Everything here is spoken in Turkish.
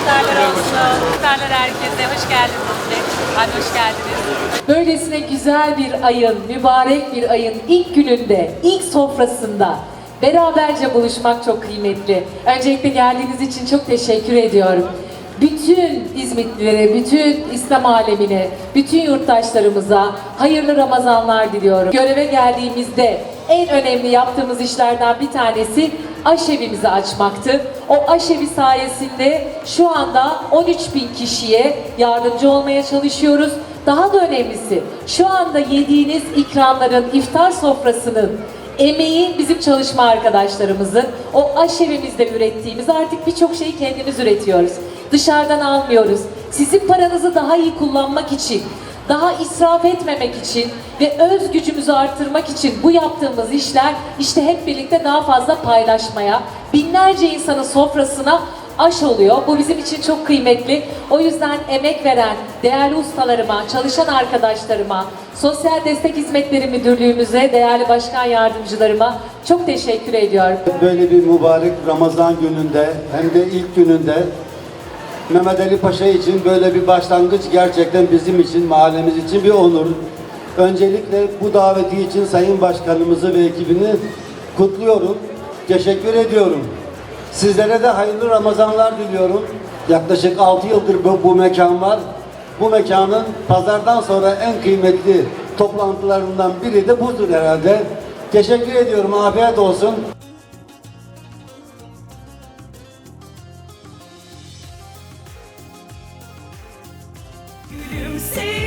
iftarlar olsun. İftarlar herkese. Hoş geldiniz. Hadi hoş geldiniz. Böylesine güzel bir ayın, mübarek bir ayın ilk gününde, ilk sofrasında beraberce buluşmak çok kıymetli. Öncelikle geldiğiniz için çok teşekkür ediyorum. Bütün İzmitlilere, bütün İslam alemine, bütün yurttaşlarımıza hayırlı Ramazanlar diliyorum. Göreve geldiğimizde en önemli yaptığımız işlerden bir tanesi aşevimizi açmaktı. O aşevi sayesinde şu anda 13 bin kişiye yardımcı olmaya çalışıyoruz. Daha da önemlisi şu anda yediğiniz ikramların, iftar sofrasının emeği bizim çalışma arkadaşlarımızın. O aşevimizde ürettiğimiz artık birçok şeyi kendimiz üretiyoruz. Dışarıdan almıyoruz. Sizin paranızı daha iyi kullanmak için, daha israf etmemek için ve öz gücümüzü arttırmak için bu yaptığımız işler işte hep birlikte daha fazla paylaşmaya, binlerce insanın sofrasına aş oluyor. Bu bizim için çok kıymetli. O yüzden emek veren değerli ustalarıma, çalışan arkadaşlarıma, Sosyal Destek Hizmetleri Müdürlüğümüze, değerli başkan yardımcılarıma çok teşekkür ediyorum. Böyle bir mübarek Ramazan gününde hem de ilk gününde Mehmet Ali Paşa için böyle bir başlangıç gerçekten bizim için, mahallemiz için bir onur. Öncelikle bu daveti için Sayın Başkanımızı ve ekibini kutluyorum. Teşekkür ediyorum. Sizlere de hayırlı Ramazanlar diliyorum. Yaklaşık 6 yıldır bu, bu mekan var. Bu mekanın pazardan sonra en kıymetli toplantılarından biri de budur herhalde. Teşekkür ediyorum. Afiyet olsun. say